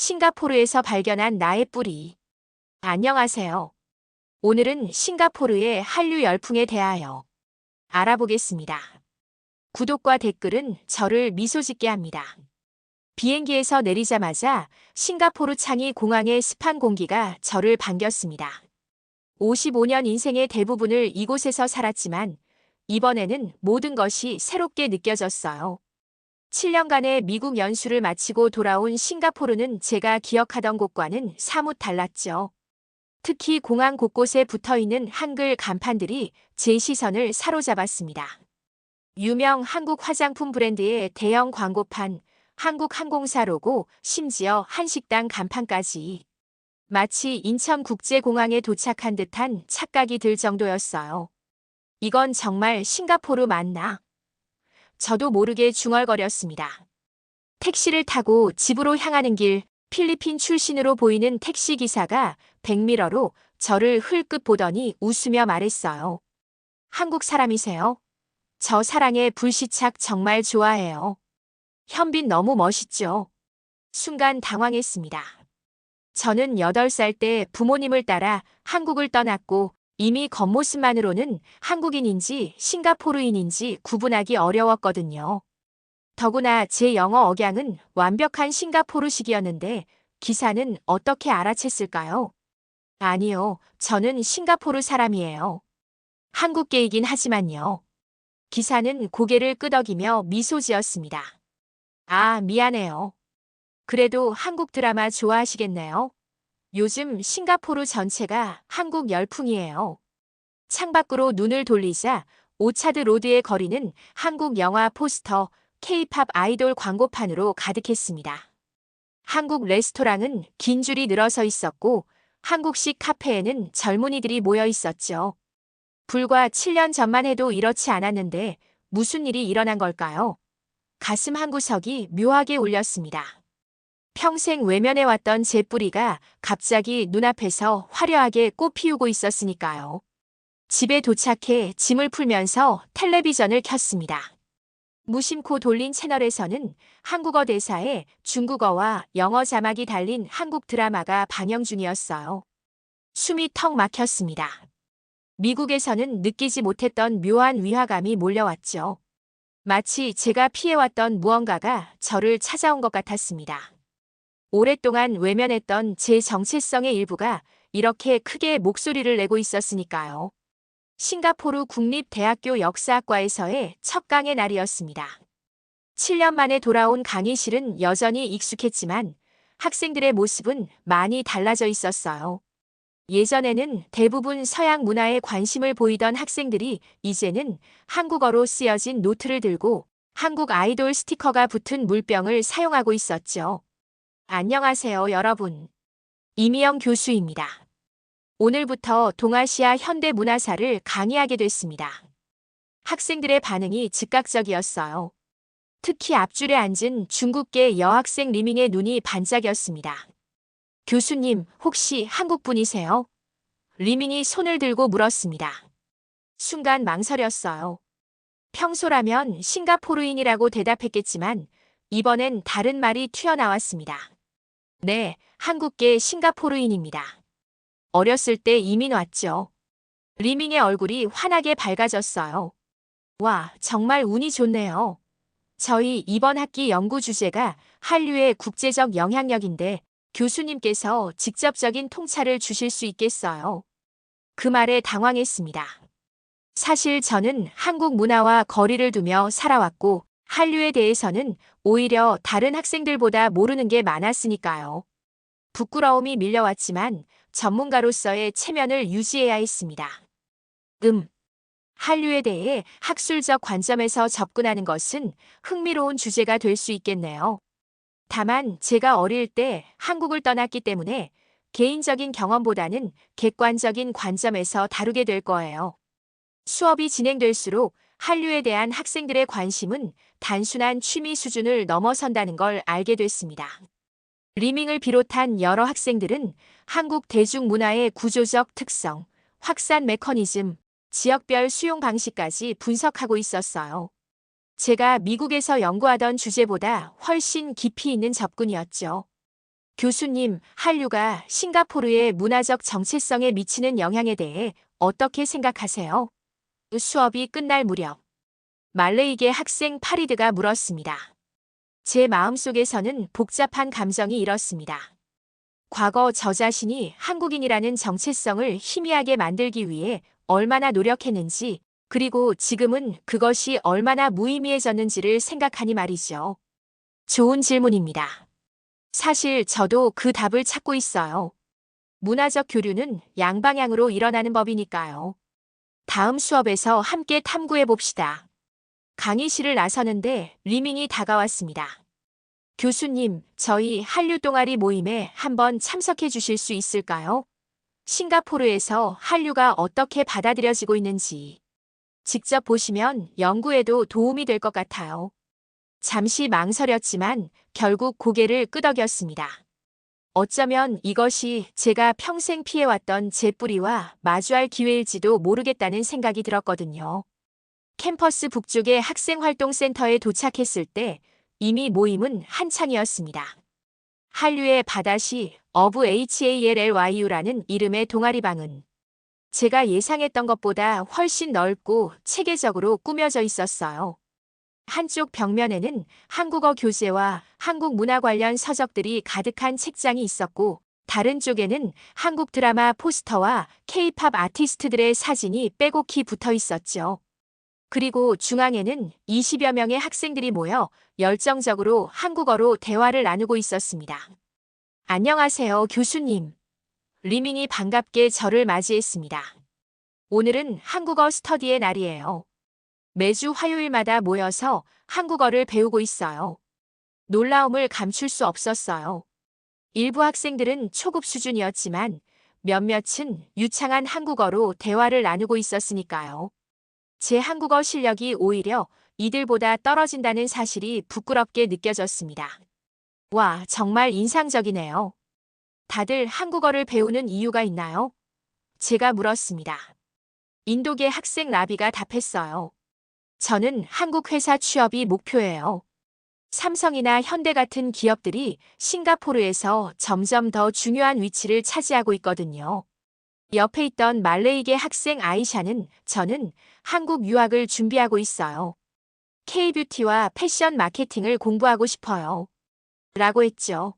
싱가포르에서 발견한 나의 뿌리. 안녕하세요. 오늘은 싱가포르의 한류 열풍에 대하여 알아보겠습니다. 구독과 댓글은 저를 미소 짓게 합니다. 비행기에서 내리자마자 싱가포르 창이 공항의 습한 공기가 저를 반겼습니다. 55년 인생의 대부분을 이곳에서 살았지만 이번에는 모든 것이 새롭게 느껴졌어요. 7년간의 미국 연수를 마치고 돌아온 싱가포르는 제가 기억하던 곳과는 사뭇 달랐죠. 특히 공항 곳곳에 붙어 있는 한글 간판들이 제 시선을 사로잡았습니다. 유명 한국 화장품 브랜드의 대형 광고판, 한국항공사 로고, 심지어 한식당 간판까지. 마치 인천국제공항에 도착한 듯한 착각이 들 정도였어요. 이건 정말 싱가포르 맞나? 저도 모르게 중얼거렸습니다. 택시를 타고 집으로 향하는 길, 필리핀 출신으로 보이는 택시 기사가 백미러로 저를 흘끗 보더니 웃으며 말했어요. 한국 사람이세요? 저 사랑의 불시착 정말 좋아해요. 현빈 너무 멋있죠? 순간 당황했습니다. 저는 8살 때 부모님을 따라 한국을 떠났고 이미 겉모습만으로는 한국인인지 싱가포르인인지 구분하기 어려웠거든요. 더구나 제 영어 억양은 완벽한 싱가포르식이었는데 기사는 어떻게 알아챘을까요? 아니요, 저는 싱가포르 사람이에요. 한국계이긴 하지만요. 기사는 고개를 끄덕이며 미소 지었습니다. 아, 미안해요. 그래도 한국 드라마 좋아하시겠네요. 요즘 싱가포르 전체가 한국 열풍이에요. 창밖으로 눈을 돌리자 오차드 로드의 거리는 한국 영화 포스터, 케이팝 아이돌 광고판으로 가득했습니다. 한국 레스토랑은 긴 줄이 늘어서 있었고 한국식 카페에는 젊은이들이 모여 있었죠. 불과 7년 전만 해도 이렇지 않았는데 무슨 일이 일어난 걸까요? 가슴 한 구석이 묘하게 울렸습니다. 평생 외면해왔던 제 뿌리가 갑자기 눈앞에서 화려하게 꽃 피우고 있었으니까요. 집에 도착해 짐을 풀면서 텔레비전을 켰습니다. 무심코 돌린 채널에서는 한국어 대사에 중국어와 영어 자막이 달린 한국 드라마가 방영 중이었어요. 숨이 턱 막혔습니다. 미국에서는 느끼지 못했던 묘한 위화감이 몰려왔죠. 마치 제가 피해왔던 무언가가 저를 찾아온 것 같았습니다. 오랫동안 외면했던 제 정체성의 일부가 이렇게 크게 목소리를 내고 있었으니까요. 싱가포르 국립대학교 역사학과에서의 첫 강의 날이었습니다. 7년 만에 돌아온 강의실은 여전히 익숙했지만 학생들의 모습은 많이 달라져 있었어요. 예전에는 대부분 서양 문화에 관심을 보이던 학생들이 이제는 한국어로 쓰여진 노트를 들고 한국 아이돌 스티커가 붙은 물병을 사용하고 있었죠. 안녕하세요, 여러분. 이미영 교수입니다. 오늘부터 동아시아 현대 문화사를 강의하게 됐습니다. 학생들의 반응이 즉각적이었어요. 특히 앞줄에 앉은 중국계 여학생 리밍의 눈이 반짝였습니다. 교수님, 혹시 한국 분이세요? 리밍이 손을 들고 물었습니다. 순간 망설였어요. 평소라면 싱가포르인이라고 대답했겠지만 이번엔 다른 말이 튀어나왔습니다. 네, 한국계 싱가포르인입니다. 어렸을 때 이민 왔죠. 리밍의 얼굴이 환하게 밝아졌어요. 와, 정말 운이 좋네요. 저희 이번 학기 연구 주제가 한류의 국제적 영향력인데 교수님께서 직접적인 통찰을 주실 수 있겠어요. 그 말에 당황했습니다. 사실 저는 한국 문화와 거리를 두며 살아왔고 한류에 대해서는 오히려 다른 학생들보다 모르는 게 많았으니까요. 부끄러움이 밀려왔지만 전문가로서의 체면을 유지해야 했습니다. 음. 한류에 대해 학술적 관점에서 접근하는 것은 흥미로운 주제가 될 수 있겠네요. 다만 제가 어릴 때 한국을 떠났기 때문에 개인적인 경험보다는 객관적인 관점에서 다루게 될 거예요. 수업이 진행될수록 한류에 대한 학생들의 관심은 단순한 취미 수준을 넘어선다는 걸 알게 됐습니다. 리밍을 비롯한 여러 학생들은 한국 대중문화의 구조적 특성, 확산 메커니즘, 지역별 수용 방식까지 분석하고 있었어요. 제가 미국에서 연구하던 주제보다 훨씬 깊이 있는 접근이었죠. 교수님, 한류가 싱가포르의 문화적 정체성에 미치는 영향에 대해 어떻게 생각하세요? 수업이 끝날 무렵 말레이계 학생 파리드가 물었습니다. 제 마음속에서는 복잡한 감정이 일었습니다. 과거 저 자신이 한국인이라는 정체성을 희미하게 만들기 위해 얼마나 노력했는지, 그리고 지금은 그것이 얼마나 무의미해졌는지를 생각하니 말이죠. 좋은 질문입니다. 사실 저도 그 답을 찾고 있어요. 문화적 교류는 양방향으로 일어나는 법이니까요. 다음 수업에서 함께 탐구해 봅시다. 강의실을 나서는데 리밍이 다가왔습니다. 교수님, 저희 한류 동아리 모임에 한번 참석해 주실 수 있을까요? 싱가포르에서 한류가 어떻게 받아들여지고 있는지 직접 보시면 연구에도 도움이 될 것 같아요. 잠시 망설였지만 결국 고개를 끄덕였습니다. 어쩌면 이것이 제가 평생 피해왔던 제 뿌리와 마주할 기회일지도 모르겠다는 생각이 들었거든요. 캠퍼스 북쪽의 학생활동센터에 도착했을 때 이미 모임은 한창이었습니다. 한류의 바다시 어브 HALLYU라는 이름의 동아리방은 제가 예상했던 것보다 훨씬 넓고 체계적으로 꾸며져 있었어요. 한쪽 벽면에는 한국어 교재와 한국 문화 관련 서적들이 가득한 책장이 있었고, 다른 쪽에는 한국 드라마 포스터와 K-팝 아티스트들의 사진이 빼곡히 붙어 있었죠. 그리고 중앙에는 20여 명의 학생들이 모여 열정적으로 한국어로 대화를 나누고 있었습니다. 안녕하세요, 교수님. 리밍이 반갑게 저를 맞이했습니다. 오늘은 한국어 스터디의 날이에요. 매주 화요일마다 모여서 한국어를 배우고 있어요. 놀라움을 감출 수 없었어요. 일부 학생들은 초급 수준이었지만 몇몇은 유창한 한국어로 대화를 나누고 있었으니까요. 제 한국어 실력이 오히려 이들보다 떨어진다는 사실이 부끄럽게 느껴졌습니다. 와, 정말 인상적이네요. 다들 한국어를 배우는 이유가 있나요? 제가 물었습니다. 인도계 학생 라비가 답했어요. 저는 한국 회사 취업이 목표예요. 삼성이나 현대 같은 기업들이 싱가포르에서 점점 더 중요한 위치를 차지하고 있거든요. 옆에 있던 말레이계 학생 아이샤는 저는 한국 유학을 준비하고 있어요. K-뷰티와 패션 마케팅을 공부하고 싶어요. 라고 했죠.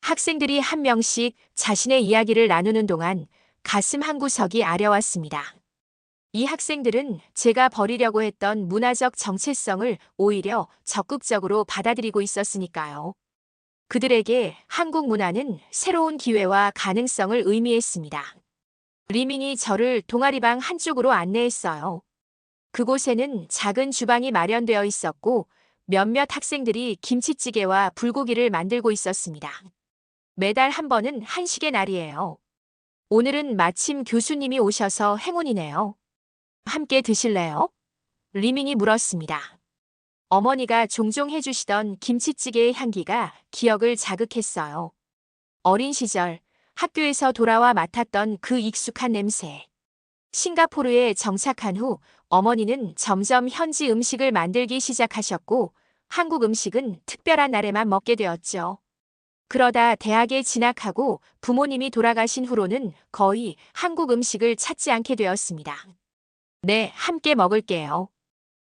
학생들이 한 명씩 자신의 이야기를 나누는 동안 가슴 한 구석이 아려왔습니다. 이 학생들은 제가 버리려고 했던 문화적 정체성을 오히려 적극적으로 받아들이고 있었으니까요. 그들에게 한국 문화는 새로운 기회와 가능성을 의미했습니다. 리밍이 저를 동아리방 한쪽으로 안내했어요. 그곳에는 작은 주방이 마련되어 있었고 몇몇 학생들이 김치찌개와 불고기를 만들고 있었습니다. 매달 한 번은 한식의 날이에요. 오늘은 마침 교수님이 오셔서 행운이네요. 함께 드실래요? 리밍이 물었습니다. 어머니가 종종 해주시던 김치찌개의 향기가 기억을 자극했어요. 어린 시절 학교에서 돌아와 맡았던 그 익숙한 냄새. 싱가포르에 정착한 후 어머니는 점점 현지 음식을 만들기 시작하셨고 한국 음식은 특별한 날에만 먹게 되었죠. 그러다 대학에 진학하고 부모님이 돌아가신 후로는 거의 한국 음식을 찾지 않게 되었습니다. 네, 함께 먹을게요.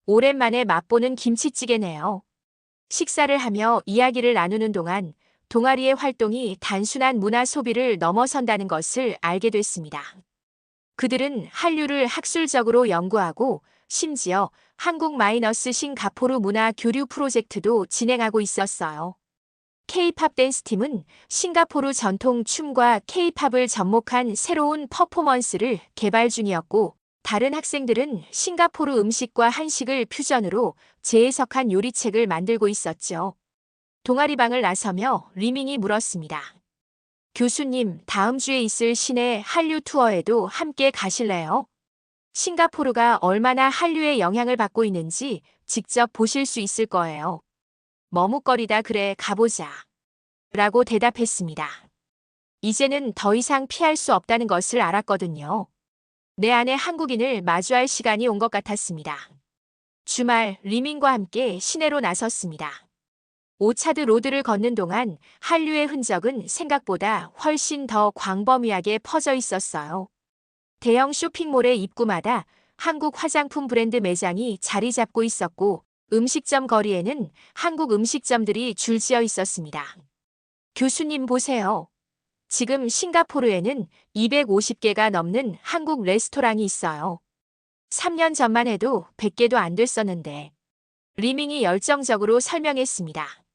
오랜만에 맛보는 김치찌개네요. 식사를 하며 이야기를 나누는 동안 동아리의 활동이 단순한 문화 소비를 넘어선다는 것을 알게 됐습니다. 그들은 한류를 학술적으로 연구하고 심지어 한국 마이너스 싱가포르 문화 교류 프로젝트도 진행하고 있었어요. K-팝 댄스팀은 싱가포르 전통 춤과 K-팝을 접목한 새로운 퍼포먼스를 개발 중이었고 다른 학생들은 싱가포르 음식과 한식을 퓨전으로 재해석한 요리책을 만들고 있었죠. 동아리방을 나서며 리밍이 물었습니다. 교수님, 다음 주에 있을 시내 한류 투어에도 함께 가실래요? 싱가포르가 얼마나 한류의 영향을 받고 있는지 직접 보실 수 있을 거예요. 머뭇거리다 그래 가보자. 라고 대답했습니다. 이제는 더 이상 피할 수 없다는 것을 알았거든요. 내 안에 한국인을 마주할 시간이 온 것 같았습니다. 주말 리밍과 함께 시내로 나섰습니다. 오차드 로드를 걷는 동안 한류의 흔적은 생각보다 훨씬 더 광범위하게 퍼져 있었어요. 대형 쇼핑몰의 입구마다 한국 화장품 브랜드 매장이 자리 잡고 있었고 음식점 거리에는 한국 음식점들이 줄지어 있었습니다. 교수님 보세요. 지금 싱가포르에는 250개가 넘는 한국 레스토랑이 있어요. 3년 전만 해도 100개도 안 됐었는데. 리밍이 열정적으로 설명했습니다.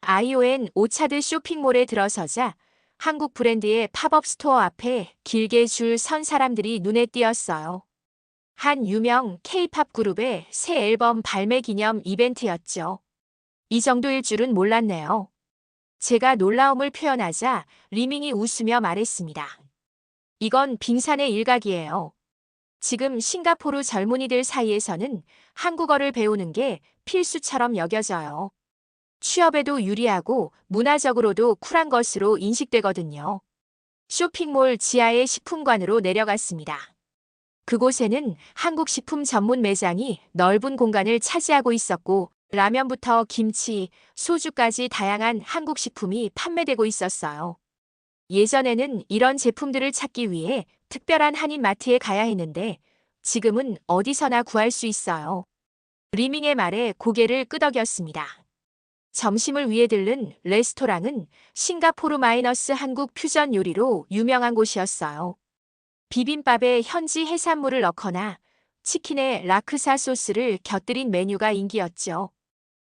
ION 오차드 쇼핑몰에 들어서자 한국 브랜드의 팝업 스토어 앞에 길게 줄 선 사람들이 눈에 띄었어요. 한 유명 K-팝 그룹의 새 앨범 발매 기념 이벤트였죠. 이 정도일 줄은 몰랐네요. 제가 놀라움을 표현하자 리밍이 웃으며 말했습니다. 이건 빙산의 일각이에요. 지금 싱가포르 젊은이들 사이에서는 한국어를 배우는 게 필수처럼 여겨져요. 취업에도 유리하고 문화적으로도 쿨한 것으로 인식되거든요. 쇼핑몰 지하의 식품관으로 내려갔습니다. 그곳에는 한국 식품 전문 매장이 넓은 공간을 차지하고 있었고 라면부터 김치, 소주까지 다양한 한국 식품이 판매되고 있었어요. 예전에는 이런 제품들을 찾기 위해 특별한 한인 마트에 가야 했는데 지금은 어디서나 구할 수 있어요. 리밍의 말에 고개를 끄덕였습니다. 점심을 위해 들른 레스토랑은 싱가포르 마이너스 한국 퓨전 요리로 유명한 곳이었어요. 비빔밥에 현지 해산물을 넣거나 치킨에 라크사 소스를 곁들인 메뉴가 인기였죠.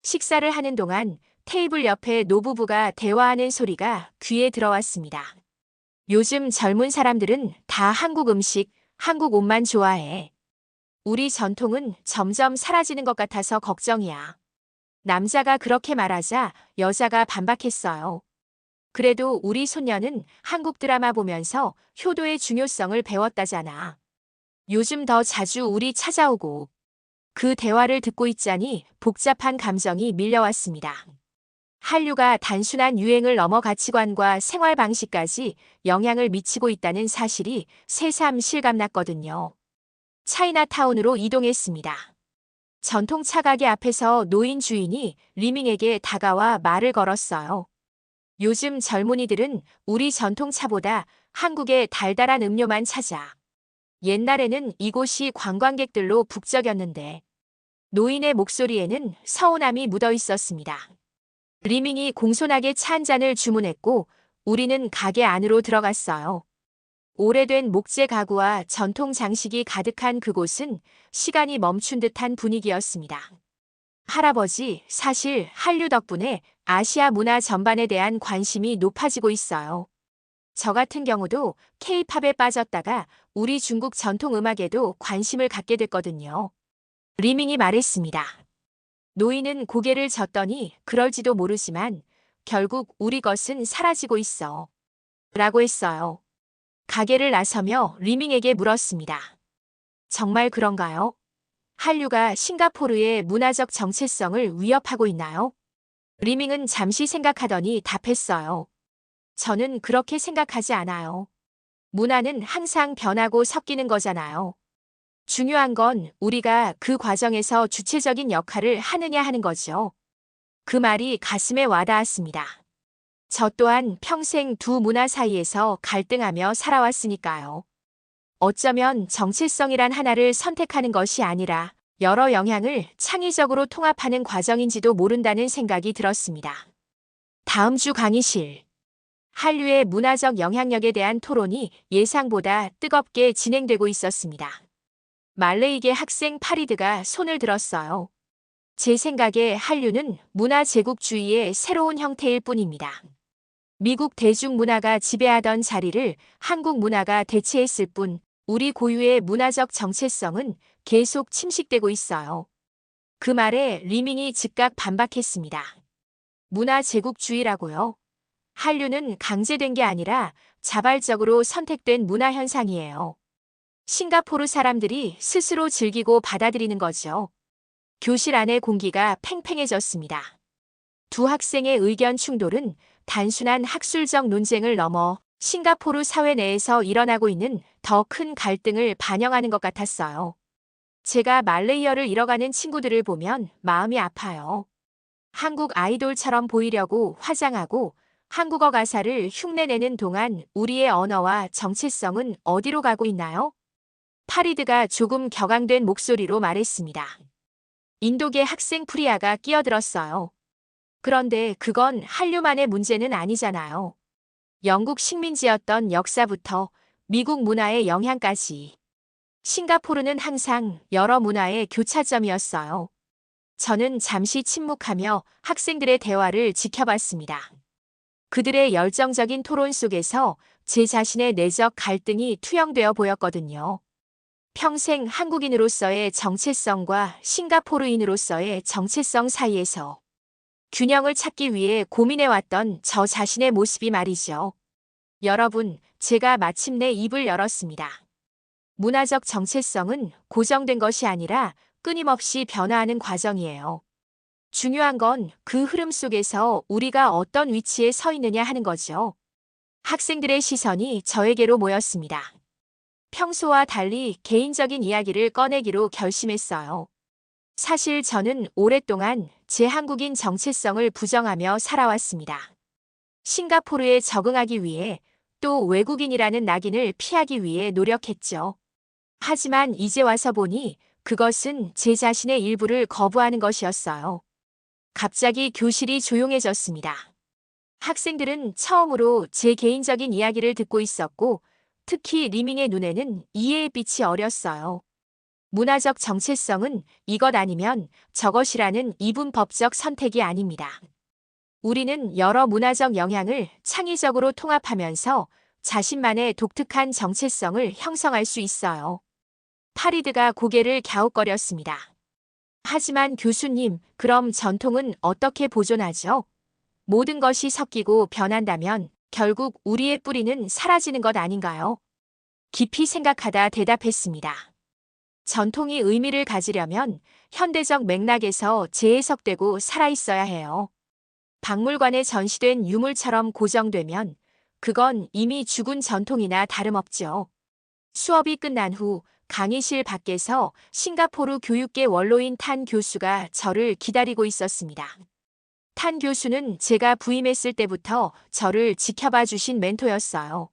식사를 하는 동안 테이블 옆에 노부부가 대화하는 소리가 귀에 들어왔습니다. 요즘 젊은 사람들은 다 한국 음식, 한국 옷만 좋아해. 우리 전통은 점점 사라지는 것 같아서 걱정이야. 남자가 그렇게 말하자 여자가 반박했어요. 그래도 우리 손녀는 한국 드라마 보면서 효도의 중요성을 배웠다잖아. 요즘 더 자주 우리 찾아오고 그 대화를 듣고 있자니 복잡한 감정이 밀려왔습니다. 한류가 단순한 유행을 넘어 가치관과 생활 방식까지 영향을 미치고 있다는 사실이 새삼 실감났거든요. 차이나타운으로 이동했습니다. 전통 차 가게 앞에서 노인 주인이 리밍에게 다가와 말을 걸었어요. 요즘 젊은이들은 우리 전통차보다 한국의 달달한 음료만 찾아. 옛날에는 이곳이 관광객들로 북적였는데 노인의 목소리에는 서운함이 묻어 있었습니다. 리밍이 공손하게 차 한 잔을 주문했고 우리는 가게 안으로 들어갔어요. 오래된 목재 가구와 전통 장식이 가득한 그곳은 시간이 멈춘 듯한 분위기였습니다. 할아버지, 사실 한류 덕분에 아시아 문화 전반에 대한 관심이 높아지고 있어요. 저 같은 경우도 K-팝에 빠졌다가 우리 중국 전통 음악에도 관심을 갖게 됐거든요. 리밍이 말했습니다. 노인은 고개를 젓더니 그럴지도 모르지만 결국 우리 것은 사라지고 있어. 라고 했어요. 가게를 나서며 리밍에게 물었습니다. 정말 그런가요? 한류가 싱가포르의 문화적 정체성을 위협하고 있나요? 리밍은 잠시 생각하더니 답했어요. 저는 그렇게 생각하지 않아요. 문화는 항상 변하고 섞이는 거잖아요. 중요한 건 우리가 그 과정에서 주체적인 역할을 하느냐 하는 거죠. 그 말이 가슴에 와닿았습니다. 저 또한 평생 두 문화 사이에서 갈등하며 살아왔으니까요. 어쩌면 정체성이란 하나를 선택하는 것이 아니라 여러 영향을 창의적으로 통합하는 과정인지도 모른다는 생각이 들었습니다. 다음 주 강의실. 한류의 문화적 영향력에 대한 토론이 예상보다 뜨겁게 진행되고 있었습니다. 말레이계 학생 파리드가 손을 들었어요. 제 생각에 한류는 문화 제국주의의 새로운 형태일 뿐입니다. 미국 대중문화가 지배하던 자리를 한국 문화가 대체했을 뿐 우리 고유의 문화적 정체성은 계속 침식되고 있어요. 그 말에 리밍이 즉각 반박했습니다. 문화 제국주의라고요? 한류는 강제된 게 아니라 자발적으로 선택된 문화 현상이에요. 싱가포르 사람들이 스스로 즐기고 받아들이는 거죠. 교실 안의 공기가 팽팽해졌습니다. 두 학생의 의견 충돌은 단순한 학술적 논쟁을 넘어 싱가포르 사회 내에서 일어나고 있는 더 큰 갈등을 반영하는 것 같았어요. 제가 말레이어를 잃어가는 친구들을 보면 마음이 아파요. 한국 아이돌처럼 보이려고 화장하고 한국어 가사를 흉내내는 동안 우리의 언어와 정체성은 어디로 가고 있나요? 파리드가 조금 격앙된 목소리로 말했습니다. 인도계 학생 프리아가 끼어들었어요. 그런데 그건 한류만의 문제는 아니잖아요. 영국 식민지였던 역사부터 미국 문화의 영향까지. 싱가포르는 항상 여러 문화의 교차점이었어요. 저는 잠시 침묵하며 학생들의 대화를 지켜봤습니다. 그들의 열정적인 토론 속에서 제 자신의 내적 갈등이 투영되어 보였거든요. 평생 한국인으로서의 정체성과 싱가포르인으로서의 정체성 사이에서 균형을 찾기 위해 고민해왔던 저 자신의 모습이 말이죠. 여러분, 제가 마침내 입을 열었습니다. 문화적 정체성은 고정된 것이 아니라 끊임없이 변화하는 과정이에요. 중요한 건 그 흐름 속에서 우리가 어떤 위치에 서 있느냐 하는 거죠. 학생들의 시선이 저에게로 모였습니다. 평소와 달리 개인적인 이야기를 꺼내기로 결심했어요. 사실 저는 오랫동안 제 한국인 정체성을 부정하며 살아왔습니다. 싱가포르에 적응하기 위해 또 외국인이라는 낙인을 피하기 위해 노력했죠. 하지만 이제 와서 보니 그것은 제 자신의 일부를 거부하는 것이었어요. 갑자기 교실이 조용해졌습니다. 학생들은 처음으로 제 개인적인 이야기를 듣고 있었고 특히 리밍의 눈에는 이해의 빛이 어렸어요. 문화적 정체성은 이것 아니면 저것이라는 이분법적 선택이 아닙니다. 우리는 여러 문화적 영향을 창의적으로 통합하면서 자신만의 독특한 정체성을 형성할 수 있어요. 파리드가 고개를 갸웃거렸습니다. 하지만 교수님, 그럼 전통은 어떻게 보존하죠? 모든 것이 섞이고 변한다면 결국 우리의 뿌리는 사라지는 것 아닌가요? 깊이 생각하다 대답했습니다. 전통이 의미를 가지려면 현대적 맥락에서 재해석되고 살아있어야 해요. 박물관에 전시된 유물처럼 고정되면 그건 이미 죽은 전통이나 다름없죠. 수업이 끝난 후 강의실 밖에서 싱가포르 교육계 원로인 탄 교수가 저를 기다리고 있었습니다. 탄 교수는 제가 부임했을 때부터 저를 지켜봐 주신 멘토였어요.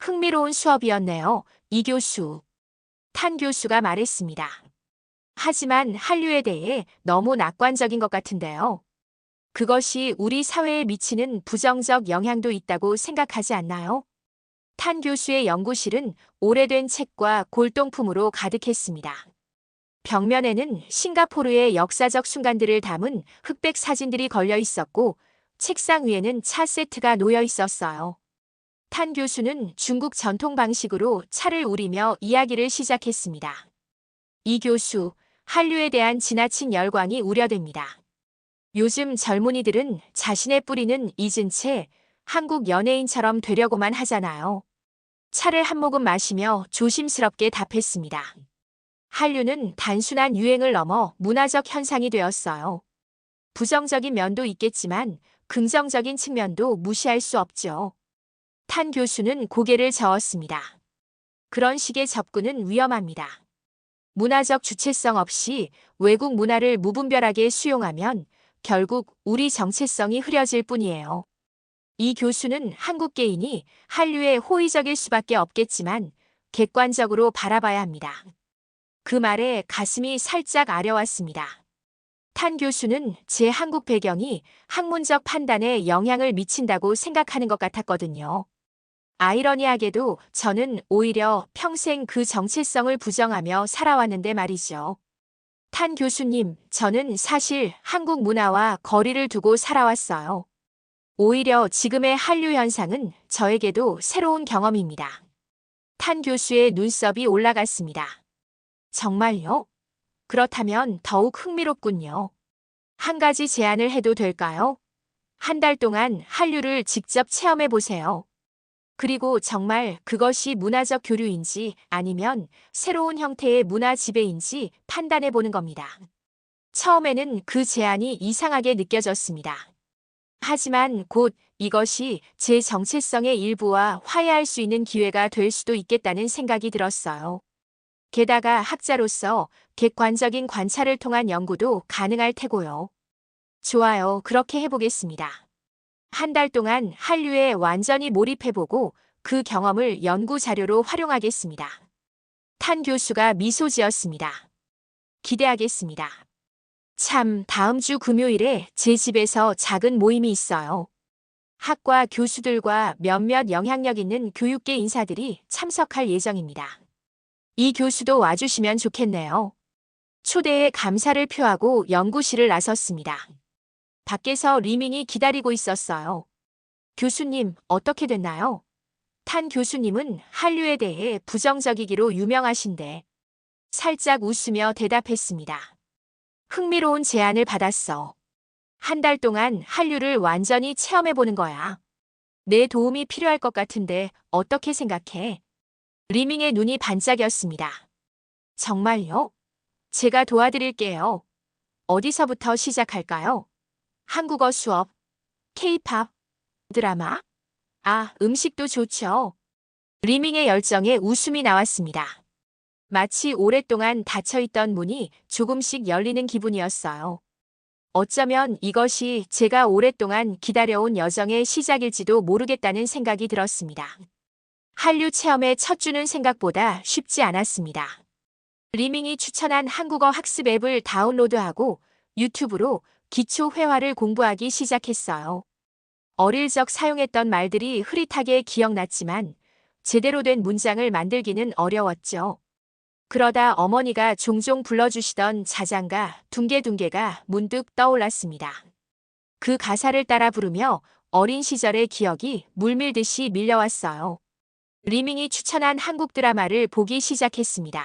흥미로운 수업이었네요, 이 교수. 탄 교수가 말했습니다. 하지만 한류에 대해 너무 낙관적인 것 같은데요. 그것이 우리 사회에 미치는 부정적 영향도 있다고 생각하지 않나요? 탄 교수의 연구실은 오래된 책과 골동품으로 가득했습니다. 벽면에는 싱가포르의 역사적 순간들을 담은 흑백 사진들이 걸려 있었고 책상 위에는 차 세트가 놓여 있었어요. 탄 교수는 중국 전통 방식으로 차를 우리며 이야기를 시작했습니다. 이 교수, 한류에 대한 지나친 열광이 우려됩니다. 요즘 젊은이들은 자신의 뿌리는 잊은 채 한국 연예인처럼 되려고만 하잖아요. 차를 한 모금 마시며 조심스럽게 답했습니다. 한류는 단순한 유행을 넘어 문화적 현상이 되었어요. 부정적인 면도 있겠지만 긍정적인 측면도 무시할 수 없죠. 탄 교수는 고개를 저었습니다. 그런 식의 접근은 위험합니다. 문화적 주체성 없이 외국 문화를 무분별하게 수용하면 결국 우리 정체성이 흐려질 뿐이에요. 이 교수는 한국계인이 한류에 호의적일 수밖에 없겠지만 객관적으로 바라봐야 합니다. 그 말에 가슴이 살짝 아려왔습니다. 탄 교수는 제 한국 배경이 학문적 판단에 영향을 미친다고 생각하는 것 같았거든요. 아이러니하게도 저는 오히려 평생 그 정체성을 부정하며 살아왔는데 말이죠. 탄 교수님, 저는 사실 한국 문화와 거리를 두고 살아왔어요. 오히려 지금의 한류 현상은 저에게도 새로운 경험입니다. 탄 교수의 눈썹이 올라갔습니다. 정말요? 그렇다면 더욱 흥미롭군요. 한 가지 제안을 해도 될까요? 한 달 동안 한류를 직접 체험해 보세요. 그리고 정말 그것이 문화적 교류인지 아니면 새로운 형태의 문화 지배인지 판단해 보는 겁니다. 처음에는 그 제안이 이상하게 느껴졌습니다. 하지만 곧 이것이 제 정체성의 일부와 화해할 수 있는 기회가 될 수도 있겠다는 생각이 들었어요. 게다가 학자로서 객관적인 관찰을 통한 연구도 가능할 테고요. 좋아요. 그렇게 해보겠습니다. 한 달 동안 한류에 완전히 몰입해보고 그 경험을 연구 자료로 활용하겠습니다. 탄 교수가 미소 지었습니다. 기대하겠습니다. 참, 다음 주 금요일에 제 집에서 작은 모임이 있어요. 학과 교수들과 몇몇 영향력 있는 교육계 인사들이 참석할 예정입니다. 이 교수도 와주시면 좋겠네요. 초대에 감사를 표하고 연구실을 나섰습니다. 밖에서 리밍이 기다리고 있었어요. 교수님, 어떻게 됐나요? 탄 교수님은 한류에 대해 부정적이기로 유명하신데 살짝 웃으며 대답했습니다. 흥미로운 제안을 받았어. 한 달 동안 한류를 완전히 체험해보는 거야. 내 도움이 필요할 것 같은데 어떻게 생각해? 리밍의 눈이 반짝였습니다. 정말요? 제가 도와드릴게요. 어디서부터 시작할까요? 한국어 수업, 케이팝, 드라마? 아, 음식도 좋죠. 리밍의 열정에 웃음이 나왔습니다. 마치 오랫동안 닫혀있던 문이 조금씩 열리는 기분이었어요. 어쩌면 이것이 제가 오랫동안 기다려온 여정의 시작일지도 모르겠다는 생각이 들었습니다. 한류 체험의 첫 주는 생각보다 쉽지 않았습니다. 리밍이 추천한 한국어 학습 앱을 다운로드하고 유튜브로 기초 회화를 공부하기 시작했어요. 어릴 적 사용했던 말들이 흐릿하게 기억났지만 제대로 된 문장을 만들기는 어려웠죠. 그러다 어머니가 종종 불러주시던 자장가 둥개둥개가 문득 떠올랐습니다. 그 가사를 따라 부르며 어린 시절의 기억이 물밀듯이 밀려왔어요. 리밍이 추천한 한국 드라마를 보기 시작했습니다.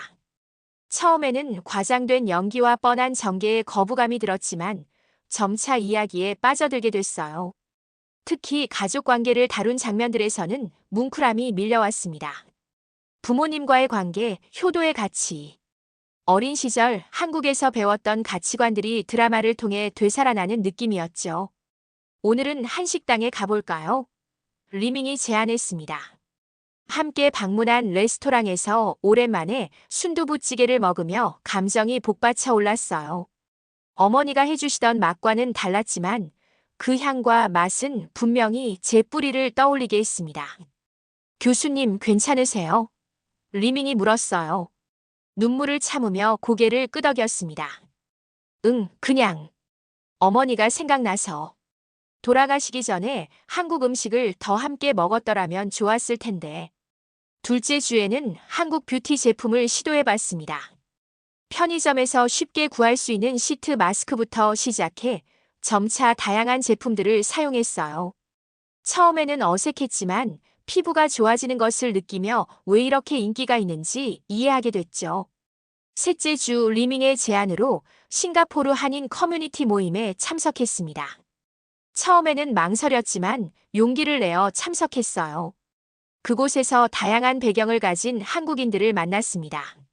처음에는 과장된 연기와 뻔한 전개에 거부감이 들었지만 점차 이야기에 빠져들게 됐어요. 특히 가족 관계를 다룬 장면들에서는 뭉클함이 밀려왔습니다. 부모님과의 관계, 효도의 가치. 어린 시절 한국에서 배웠던 가치관들이 드라마를 통해 되살아나는 느낌이었죠. 오늘은 한식당에 가볼까요? 리밍이 제안했습니다. 함께 방문한 레스토랑에서 오랜만에 순두부찌개를 먹으며 감정이 복받쳐 올랐어요. 어머니가 해주시던 맛과는 달랐지만 그 향과 맛은 분명히 제 뿌리를 떠올리게 했습니다. 교수님 괜찮으세요? 리밍이 물었어요. 눈물을 참으며 고개를 끄덕였습니다. 응, 그냥. 어머니가 생각나서. 돌아가시기 전에 한국 음식을 더 함께 먹었더라면 좋았을 텐데. 둘째 주에는 한국 뷰티 제품을 시도해봤습니다. 편의점에서 쉽게 구할 수 있는 시트 마스크부터 시작해 점차 다양한 제품들을 사용했어요. 처음에는 어색했지만 피부가 좋아지는 것을 느끼며 왜 이렇게 인기가 있는지 이해하게 됐죠. 셋째 주 리밍의 제안으로 싱가포르 한인 커뮤니티 모임에 참석했습니다. 처음에는 망설였지만 용기를 내어 참석했어요. 그곳에서 다양한 배경을 가진 한국인들을 만났습니다.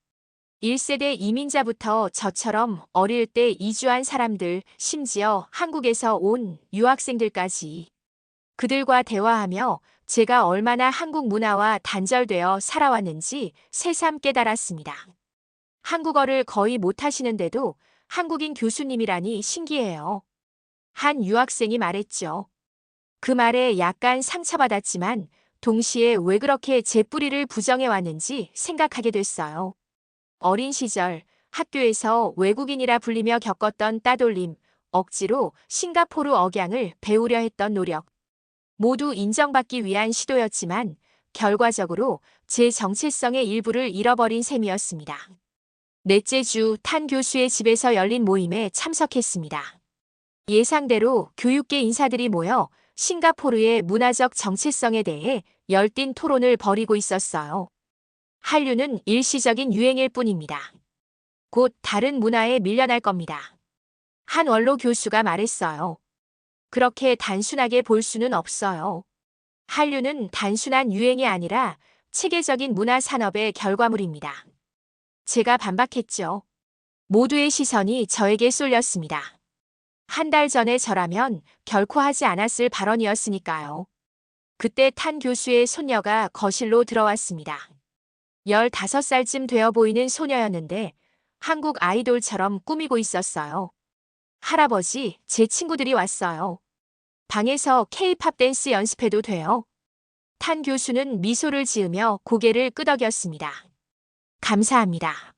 1세대 이민자부터 저처럼 어릴 때 이주한 사람들, 심지어 한국에서 온 유학생들까지. 그들과 대화하며 제가 얼마나 한국 문화와 단절되어 살아왔는지 새삼 깨달았습니다. 한국어를 거의 못하시는데도 한국인 교수님이라니 신기해요. 한 유학생이 말했죠. 그 말에 약간 상처받았지만 동시에 왜 그렇게 제 뿌리를 부정해왔는지 생각하게 됐어요. 어린 시절 학교에서 외국인이라 불리며 겪었던 따돌림, 억지로 싱가포르 억양을 배우려 했던 노력. 모두 인정받기 위한 시도였지만 결과적으로 제 정체성의 일부를 잃어버린 셈이었습니다. 넷째 주 탄 교수의 집에서 열린 모임에 참석했습니다. 예상대로 교육계 인사들이 모여 싱가포르의 문화적 정체성에 대해 열띤 토론을 벌이고 있었어요. 한류는 일시적인 유행일 뿐입니다. 곧 다른 문화에 밀려날 겁니다. 한 원로 교수가 말했어요. 그렇게 단순하게 볼 수는 없어요. 한류는 단순한 유행이 아니라 체계적인 문화 산업의 결과물입니다. 제가 반박했죠. 모두의 시선이 저에게 쏠렸습니다. 한 달 전에 저라면 결코 하지 않았을 발언이었으니까요. 그때 탄 교수의 손녀가 거실로 들어왔습니다. 15살쯤 되어 보이는 소녀였는데 한국 아이돌처럼 꾸미고 있었어요. 할아버지, 제 친구들이 왔어요. 방에서 K-팝 댄스 연습해도 돼요? 탄 교수는 미소를 지으며 고개를 끄덕였습니다. 감사합니다.